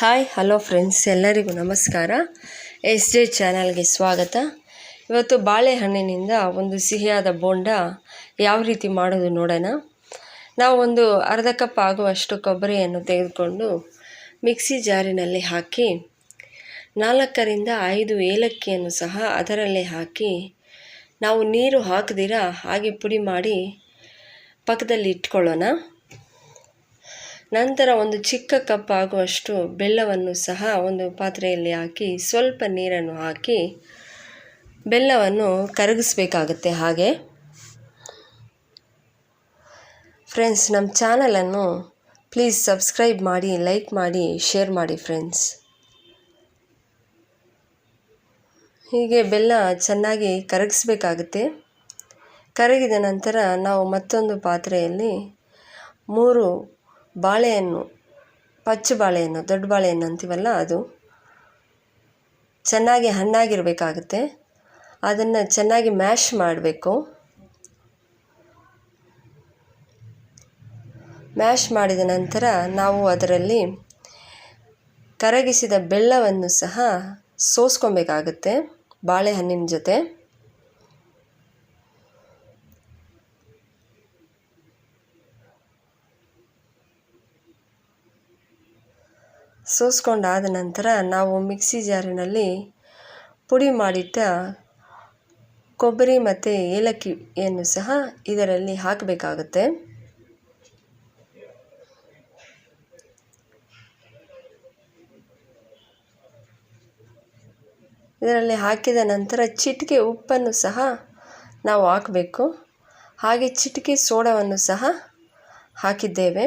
Hi hello friends ಎಲ್ಲರಿಗೂ ನಮಸ್ಕಾರ. S J ಚಾನಲ್ಗೆ ಸ್ವಾಗತ. ಇವತ್ತು ಬಾಳೆಹಣ್ಣಿನಿಂದ ಒಂದು ಸಿಹಿಯಾದ ಬೋಂಡ ಯಾವ ರೀತಿ ಮಾಡೋದು ನೋಡೋಣ. ನಾವು ಒಂದು ಅರ್ಧ ಕಪ್ ಆಗುವಷ್ಟು ಕೊಬ್ಬರಿಯನ್ನು ತೆಗೆದುಕೊಂಡು ಮಿಕ್ಸಿ ಜಾರಿನಲ್ಲಿ ಹಾಕಿ, ನಾಲ್ಕರಿಂದ ಐದು ಏಲಕ್ಕಿಯನ್ನು ಸಹ ಅದರಲ್ಲೇ ಹಾಕಿ, ನಾವು ನೀರು ಹಾಕದಿರ ಹಾಗೆ ಪುಡಿ ಮಾಡಿ ಪಕ್ಕದಲ್ಲಿ ಇಟ್ಕೊಳ್ಳೋಣ. ನಂತರ ಒಂದು ಚಿಕ್ಕ ಕಪ್ ಆಗುವಷ್ಟು ಬೆಲ್ಲವನ್ನು ಸಹ ಒಂದು ಪಾತ್ರೆಯಲ್ಲಿ ಹಾಕಿ ಸ್ವಲ್ಪ ನೀರನ್ನು ಹಾಕಿ ಬೆಲ್ಲವನ್ನು ಕರಗಿಸ್ಬೇಕಾಗುತ್ತೆ ಹಾಗೆ. ಫ್ರೆಂಡ್ಸ್ ನಮ್ಮ ಚಾನಲನ್ನು ಪ್ಲೀಸ್ ಸಬ್ಸ್ಕ್ರೈಬ್ ಮಾಡಿ ಲೈಕ್ ಮಾಡಿ ಶೇರ್ ಮಾಡಿ ಫ್ರೆಂಡ್ಸ್ ಹೀಗೆ ಬೆಲ್ಲ ಚೆನ್ನಾಗಿ ಕರಗಿಸ್ಬೇಕಾಗುತ್ತೆ. ಕರಗಿದ ನಂತರ ನಾವು ಮತ್ತೊಂದು ಪಾತ್ರೆಯಲ್ಲಿ ಮೂರು ಬಾಳೆಹಣ್ಣು, ಪಚ್ಚು ಬಾಳೆಹಣ್ಣು, ದೊಡ್ಡ ಬಾಳೆಹಣ್ಣು ಅಂತೀವಲ್ಲ ಅದು. ಚೆನ್ನಾಗಿ ಹಣ್ಣಾಗಿರಬೇಕಾಗುತ್ತೆ. ಅದನ್ನು ಚೆನ್ನಾಗಿ ಮ್ಯಾಶ್ ಮಾಡಬೇಕು. ಮ್ಯಾಶ್ ಮಾಡಿದ ನಂತರ ನಾವು ಅದರಲ್ಲಿ ಕರಗಿಸಿದ ಬೆಲ್ಲವನ್ನು ಸಹ ಸೋಸ್ಕೊಬೇಕಾಗುತ್ತೆ ಬಾಳೆಹಣ್ಣಿನ ಜೊತೆ. ಸೋಸ್ಕೊಂಡಾದ ನಂತರ ನಾವು ಮಿಕ್ಸಿ ಜಾರಿನಲ್ಲಿ ಪುಡಿ ಮಾಡಿಟ್ಟ ಕೊಬ್ಬರಿ ಮತ್ತು ಏಲಕ್ಕಿಯನ್ನು ಸಹ ಇದರಲ್ಲಿ ಹಾಕಬೇಕಾಗುತ್ತೆ. ಇದರಲ್ಲಿ ಹಾಕಿದ ನಂತರ ಚಿಟಿಕೆ ಉಪ್ಪನ್ನು ಸಹ ನಾವು ಹಾಕಬೇಕು. ಹಾಗೆ ಚಿಟಿಕೆ ಸೋಡವನ್ನು ಸಹ ಹಾಕಿದ್ದೇವೆ.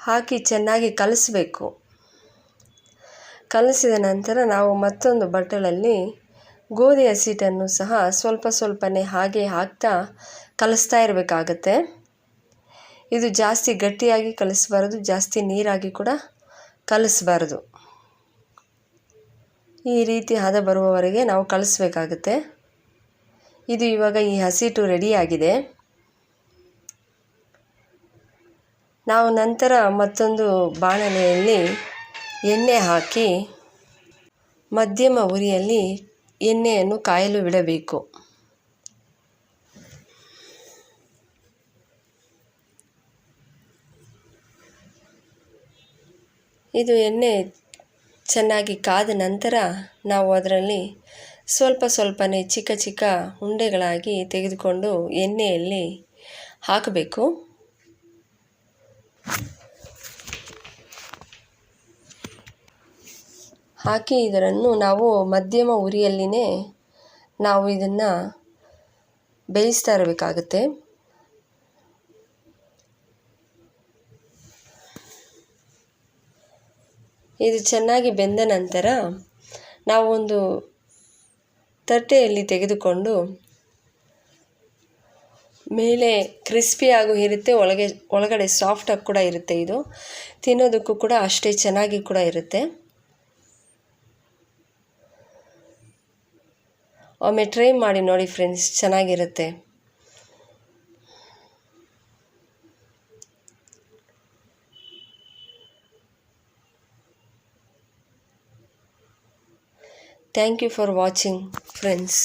ಹಾಕಿ ಚೆನ್ನಾಗಿ ಕಲಿಸ್ಬೇಕು. ಕಲಸಿದ ನಂತರ ನಾವು ಮತ್ತೊಂದು ಬಟ್ಟಲಲ್ಲಿ ಗೋಧಿ ಹಸಿಟ್ಟನ್ನು ಸಹ ಸ್ವಲ್ಪ ಸ್ವಲ್ಪನೇ ಹಾಗೆ ಹಾಕ್ತಾ ಕಲಿಸ್ತಾ ಇರಬೇಕಾಗತ್ತೆ. ಇದು ಜಾಸ್ತಿ ಗಟ್ಟಿಯಾಗಿ ಕಲಿಸ್ಬಾರ್ದು, ಜಾಸ್ತಿ ನೀರಾಗಿ ಕೂಡ ಕಲಿಸ್ಬಾರ್ದು. ಈ ರೀತಿ ಹದ ಬರುವವರೆಗೆ ನಾವು ಕಲಿಸ್ಬೇಕಾಗತ್ತೆ. ಇದು ಇವಾಗ ಈ ಹಸಿಟ್ಟು ರೆಡಿಯಾಗಿದೆ. ನಾವು ನಂತರ ಮತ್ತೊಂದು ಬಾಣಲೆಯಲ್ಲಿ ಎಣ್ಣೆ ಹಾಕಿ ಮಧ್ಯಮ ಉರಿಯಲ್ಲಿ ಎಣ್ಣೆಯನ್ನು ಕಾಯಲು ಬಿಡಬೇಕು. ಇದು ಎಣ್ಣೆ ಚೆನ್ನಾಗಿ ಕಾದ ನಂತರ ನಾವು ಅದರಲ್ಲಿ ಸ್ವಲ್ಪ ಸ್ವಲ್ಪನೇ ಚಿಕ್ಕ ಚಿಕ್ಕ ಉಂಡೆಗಳಾಗಿ ತೆಗೆದುಕೊಂಡು ಎಣ್ಣೆಯಲ್ಲಿ ಹಾಕಬೇಕು. ಹಾಕಿ ಇದನ್ನು ನಾವು ಮಧ್ಯಮ ಉರಿಯಲ್ಲಿನೇ ನಾವು ಇದನ್ನು ಬೇಯಿಸ್ತಾ ಇರಬೇಕಾಗುತ್ತೆ. ಇದು ಚೆನ್ನಾಗಿ ಬೆಂದ ನಂತರ ನಾವು ಒಂದು ತಟ್ಟೆಯಲ್ಲಿ ತೆಗೆದುಕೊಂಡು ಮೇಲೆ ಕ್ರಿಸ್ಪಿಯಾಗೂ ಇರುತ್ತೆ, ಒಳಗೆ, ಒಳಗಡೆ ಸಾಫ್ಟಾಗಿ ಕೂಡ ಇರುತ್ತೆ ಇದು. ತಿನ್ನೋದಕ್ಕೂ ಕೂಡ ಅಷ್ಟೇ ಚೆನ್ನಾಗಿ ಕೂಡ ಇರುತ್ತೆ. ಒಮ್ಮೆ ಟ್ರೈ ಮಾಡಿ ನೋಡಿ ಫ್ರೆಂಡ್ಸ್ ಚೆನ್ನಾಗಿರುತ್ತೆ. Thank you for watching friends